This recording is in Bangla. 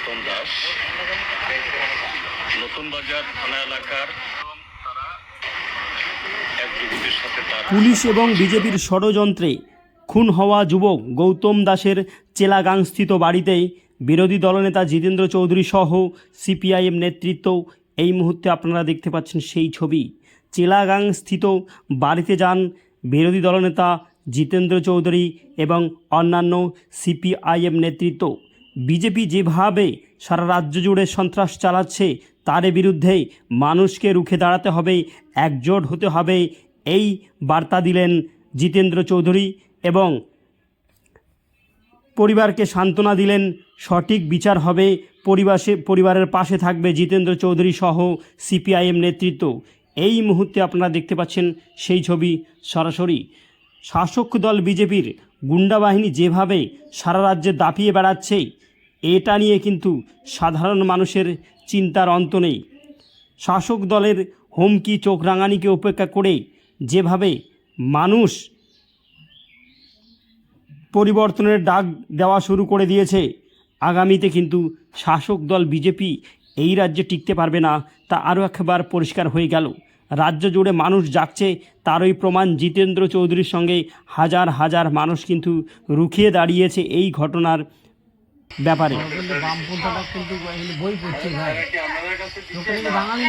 গৌতম দাস নতুন বাজার, থানা এলাকার পুলিশ এবং বিজেপির ষড়যন্ত্রে খুন হওয়া যুবক গৌতম দাসের চেলাগাংস্থিত বাড়িতেই বিরোধী দলনেতা জিতেন্দ্র চৌধুরী সহ সিপিআইএম নেতৃত্ব এই মুহূর্তে আপনারা দেখতে পাচ্ছেন সেই ছবি। চেলাগাং স্থিত বাড়িতে যান বিরোধী দলনেতা জিতেন্দ্র চৌধুরী এবং অন্যান্য সিপিআইএম নেতৃত্ব। বিজেপি যেভাবে সারা রাজ্য জুড়ে সন্ত্রাস চালাচ্ছে, তার বিরুদ্ধে মানুষকে রুখে দাঁড়াতে হবে, একজোট হতে হবে, এই বার্তা দিলেন জিতেন্দ্র চৌধুরী এবং পরিবারকে সান্ত্বনা দিলেন, সঠিক বিচার হবে, পরিবাসে, পরিবারের পাশে থাকবে জিতেন্দ্র চৌধুরী সহ সিপিআইএম নেতৃত্ব। এই মুহূর্তে আপনারা দেখতে পাচ্ছেন সেই ছবি সরাসরি। শাসক দল বিজেপির গুন্ডা বাহিনী যেভাবে সারা রাজ্যে দাপিয়ে বেড়াচ্ছে এটা নিয়ে কিন্তু সাধারণ মানুষের চিন্তার অন্ত নেই। শাসক দলের হুমকি চোখ রাঙানিকে উপেক্ষা করে যেভাবে মানুষ পরিবর্তনের ডাক দেওয়া শুরু করে দিয়েছে, আগামীতে কিন্তু শাসক দল বিজেপি এই রাজ্যে টিকতে পারবে না, তা আরও একবার পরিষ্কার হয়ে গেল। রাজ্য জুড়ে মানুষ যাচ্ছে, তারই প্রমাণ জিতেন্দ্র চৌধুরীর সঙ্গে হাজার হাজার মানুষ কিন্তু রুখিয়ে দাঁড়িয়েছে এই ঘটনার ব্যাপারে। বামপন্থাটা কিন্তু বই পড়ছে ভাই। বাঙালি